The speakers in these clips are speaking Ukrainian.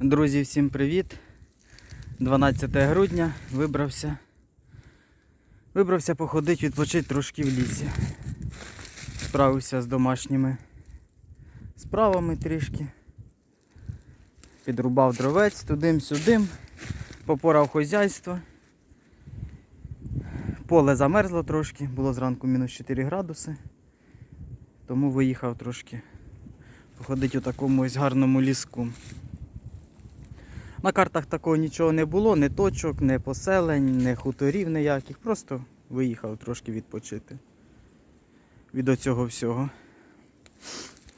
Друзі, всім привіт! 12 грудня вибрався. Вибрався походити, відпочити трошки в лісі. Справився з домашніми справами трішки. Підрубав дровець тудим-сюдим, попорав хозяйство. Поле замерзло трошки, було зранку мінус 4 градуси. Тому виїхав трошки походити у такому ось гарному ліску. На картах такого нічого не було, ні точок, ні поселень, ні хуторів ніяких. Просто виїхав трошки відпочити від оцього всього.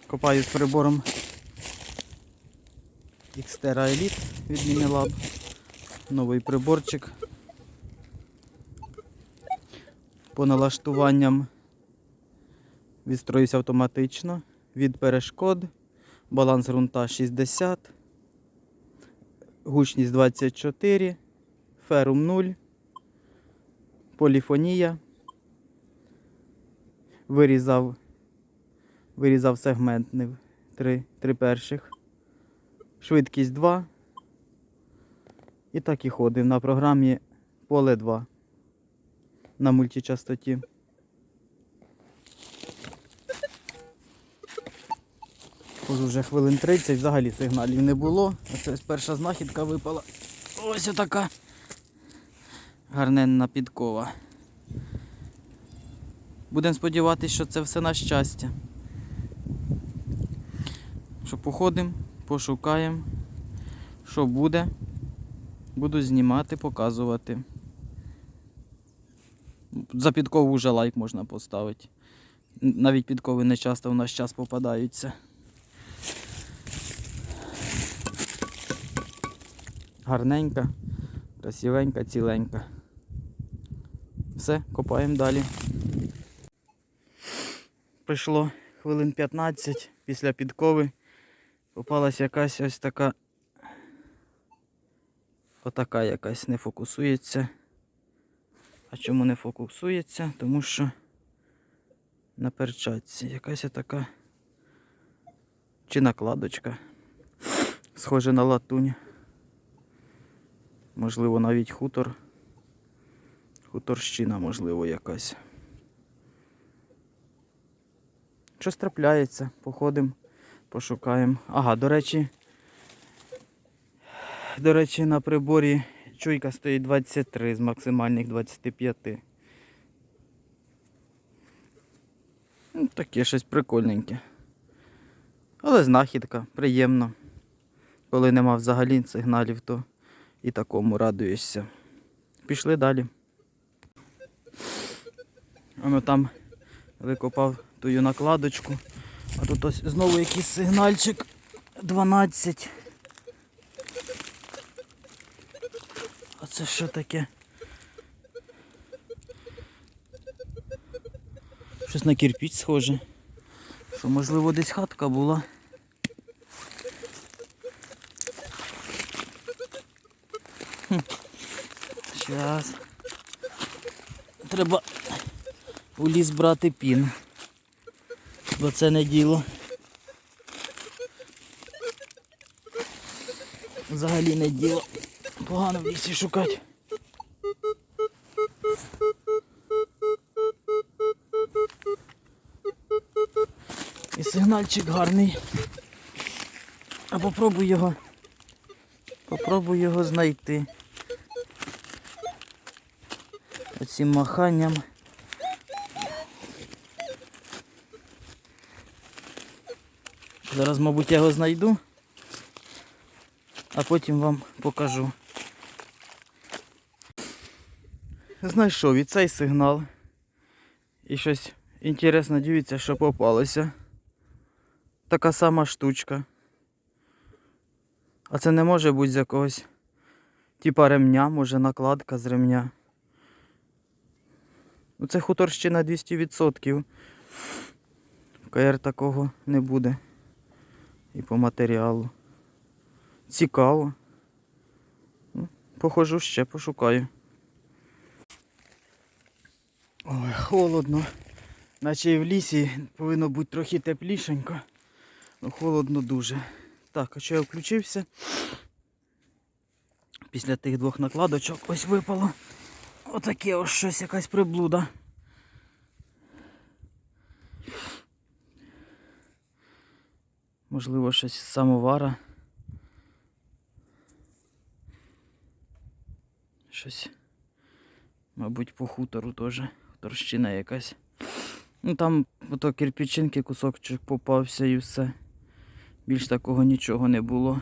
Копаю з прибором Xterra Elite від Minilab. Новий приборчик. По налаштуванням відстроївся автоматично. Від перешкод. Баланс ґрунта 60 гучність 24, ферум 0, поліфонія. Вирізав, вирізав сегментний 3, 3 перших. Швидкість 2. І так і ходив на програмі поле 2 на мультичастоті. Ходжу вже хвилин 30, взагалі сигналів не було. Оце перша знахідка випала. Ось така гарненна підкова. Будемо сподіватися, що це все на щастя. Що походимо, пошукаємо, що буде. Буду знімати, показувати. За підкову вже лайк можна поставити. Навіть підкови не часто в наш час попадаються. Гарненька, красивенька, ціленька. Все, копаємо далі. Прийшло хвилин 15 після підкови. Попалась якась ось така. Отака якась не фокусується. А чому не фокусується? Тому що на перчатці якась така чи накладочка. Схоже на латунь. Можливо, навіть хутор. Хуторщина, можливо, якась. Щось трапляється, походимо, пошукаємо. Ага, до речі, до речі, на приборі чуйка стоїть 23 з максимальних 25. Ну, Таке щось прикольненьке. Але знахідка, приємно. Коли нема взагалі сигналів, то і такому радуєшся. Пішли далі. Воно там викопав тую накладочку. А тут ось знову якийсь сигнальчик 12. А це що таке? Щось на кирпіч схоже. Що можливо десь хатка була. Зараз. Треба у ліс брати пін. Бо це не діло. Взагалі не діло. Погано в лісі шукати. І сигнальчик гарний. А попробуй його. Попробуй його знайти. Оцим маханням. Зараз, мабуть, я його знайду, а потім вам покажу. Знайшов і цей сигнал. І щось інтересне, дивіться, що попалося. Така сама штучка. А це не може бути з якогось типа ремня, може накладка з ремня. Ну це хуторщина 200%. В КР такого не буде. І по матеріалу. Цікаво. Ну, Похожу ще, пошукаю. Ой, холодно. Наче і в лісі повинно бути трохи теплішенько. Ну холодно дуже. Так, а що я включився? Після тих двох накладочок ось випало. Отаке ось щось якась приблуда. Можливо, щось з самовара. Щось, мабуть, по хутору теж. Торщина якась. Ну там ото кирпичинки, кусочок попався і все. Більш такого нічого не було.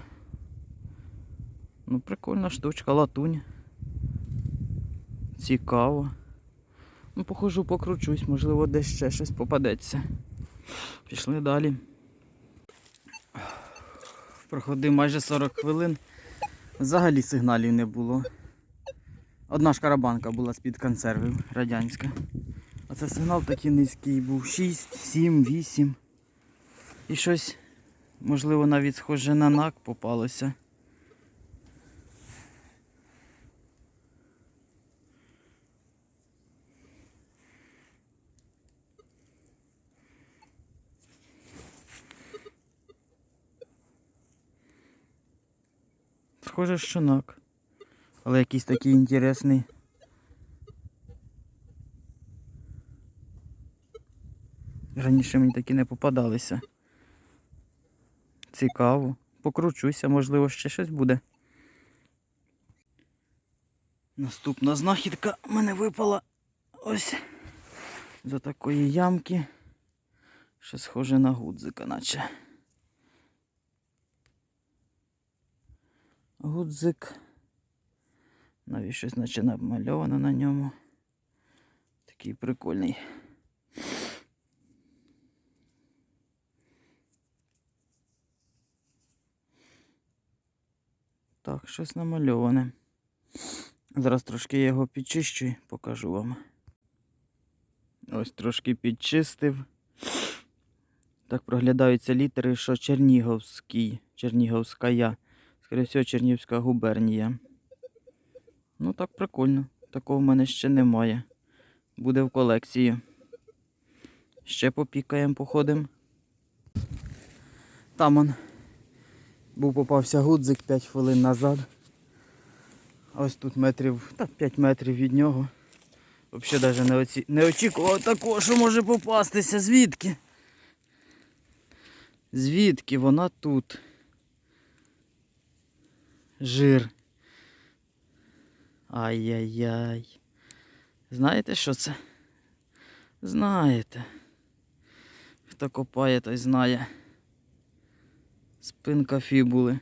Ну, прикольна штучка, латунь. Цікаво. Ну, похожу, покручусь, можливо, десь ще щось попадеться. Пішли далі. Проходив майже 40 хвилин. Взагалі сигналів не було. Одна ж карабанка була з-під консервів радянська. А це сигнал такий низький був. 6, 7, 8. І щось, можливо, навіть схоже на нак попалося. Схоже, що нак. Але якийсь такий інтересний. Раніше мені такі не попадалися. Цікаво. Покручуся, можливо, ще щось буде. Наступна знахідка мене випала ось з такої ямки. Що схоже на гудзика, наче. Гудзик. Навіть щось наче намальовано на ньому. Такий прикольний. Так, щось намальоване. Зараз трошки я його підчищу і покажу вам. Ось трошки підчистив. Так проглядаються літери, що Чернігівський, Чернігівська, скоріше всього, Чернігівська губернія. Ну так прикольно. Такого в мене ще немає. Буде в колекції. Ще попікаємо, походимо. Там он був попався гудзик 5 хвилин назад. Ось тут метрів, та 5 метрів від нього. Взагалі навіть не, оці... не очікував такого, що може попастися. Звідки? Звідки вона тут? Жир. Ай-яй-яй. Знаєте, що це? Знаєте. Хто копає, той знає. Спинка фібули.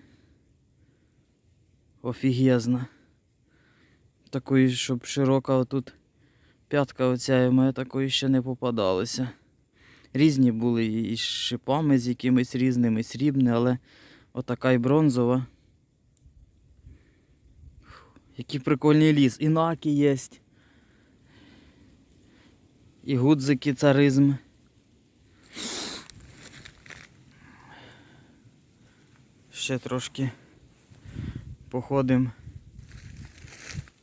Офігезна. Такої, щоб широка отут п'ятка оця і мене такої ще не попадалося. Різні були і з шипами, з якимись різними, срібні, але отака і бронзова. Який прикольний ліс. І наки є. І гудзики царизм. Ще трошки походимо.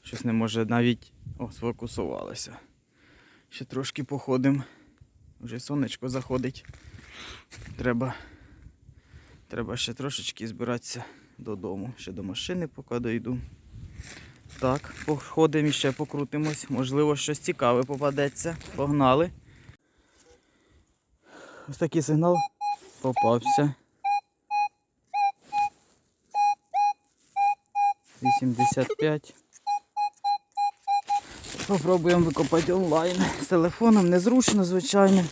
Щось не може навіть... О, сфокусувалося. Ще трошки походимо. Вже сонечко заходить. Треба. Треба ще трошечки збиратися додому. Ще до машини поки дойду. Так, походимо і ще покрутимось. Можливо, щось цікаве попадеться. Погнали. Ось такий сигнал попався. 85. Попробуємо викопати онлайн. З телефоном незручно, звичайно.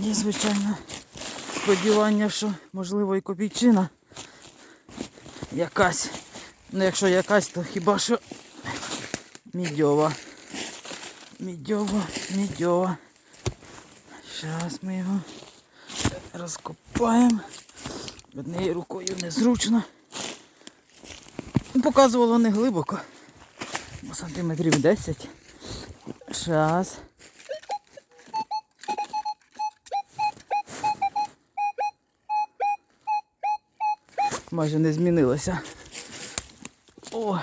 Є, звичайно, сподівання, що можливо і копійчина якась. Ну якщо якась, то хіба що мідьова. Мідьова, мідьова. Зараз ми його розкопаємо. Однією рукою незручно. Показувало не глибоко. Сантиметрів 10. Щас. Майже не змінилося. О!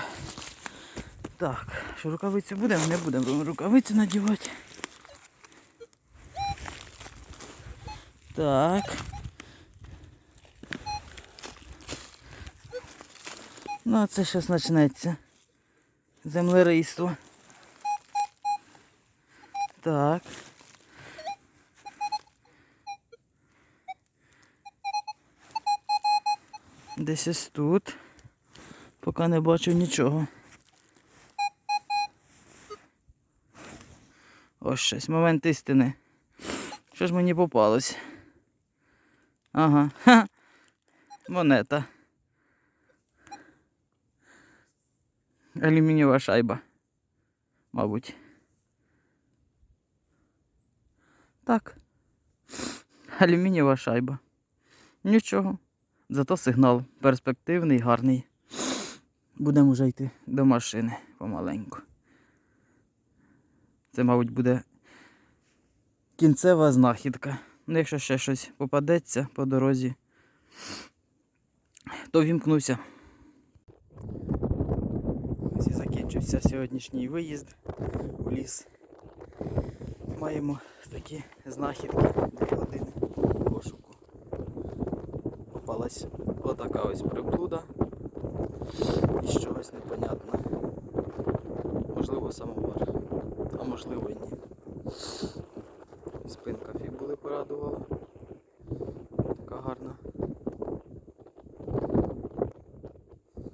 Так, що рукавицю будемо? Не будемо рукавицю надівати. Так. Ну, а це щось почнеться. Землерийство. Так. Десь ось тут. Поки не бачу нічого. Ось щось, момент істини. Що ж мені попалось? Ага. Ха. Монета. Алюмінієва шайба. Мабуть. Так. Алюмінієва шайба. Нічого. Зато сигнал перспективний, гарний. Будемо вже йти до машини помаленьку. Це, мабуть, буде кінцева знахідка. Ну, якщо ще щось попадеться по дорозі, то вімкнуся. Ось і закінчився сьогоднішній виїзд у ліс. Маємо такі знахідки дві години пошуку. Попалась отака ось приблуда із чогось непонятно. Можливо, самовар, а можливо і ні. Спинка фібули порадувала. Така гарна.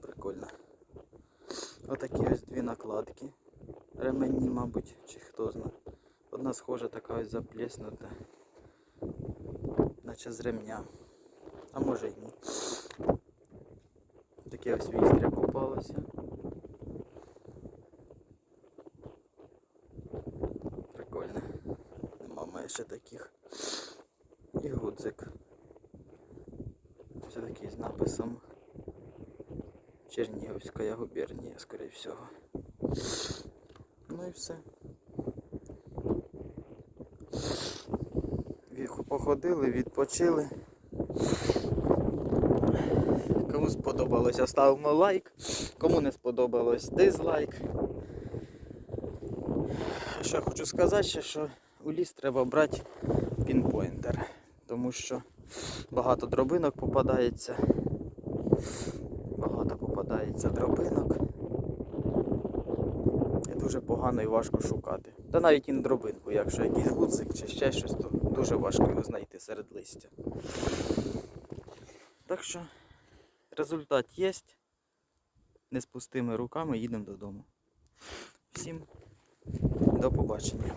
Прикольно. Отакі ось дві накладки. Ременні, мабуть, чи хто знає. Одна схожа така ось заплеснута. Наче з ремня. А може й ні. Таке ось вістря попалося. Прикольно. Нема в ще таких. І гудзик. Все такий з написом Чернігівська губернія, скоріше всього. Ну і все. Походили, відпочили. Сподобалося, ставимо лайк. Кому не сподобалось, дизлайк. Що хочу сказати, що у ліс треба брати пінпойнтер, тому що багато дробинок попадається. Багато попадається дробинок. І дуже погано і важко шукати. Та навіть і не дробинку, якщо якийсь гудзик чи ще щось, то дуже важко його знайти серед листя. Так що результат є. Не з пустими руками їдемо додому. Всім до побачення.